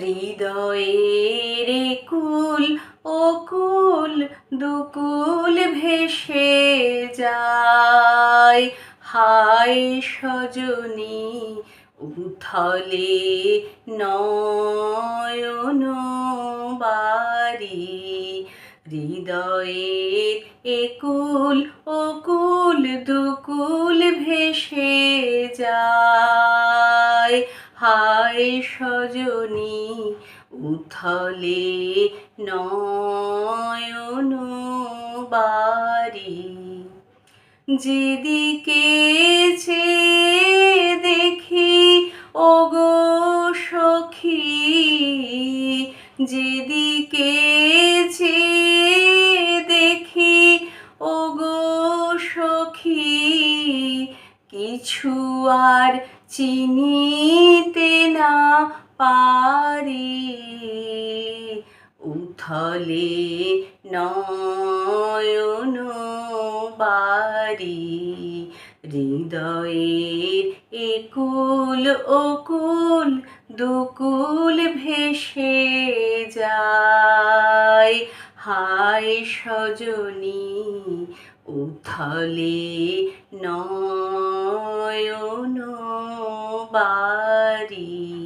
হৃদয়ের কুল ও কুল দুকুল ভেসে যায়। হায় সজনী উথলে নয়ন বাড়ি। হৃদয়ের একুল অকুল দুকুল ভেসে যায়। হায় সজনী উথলে নয়ন বাড়ি যেদিকে দেখি ওগো সখী যেদিকে দেখি ওগো সখী কিছু আর চিনিতে না পারি। উথলে নয়ন বাড়ি। হৃদয়ের একুল অকুল দুকুল ভেসে যায়। হায় সজনী, উথলে নয় body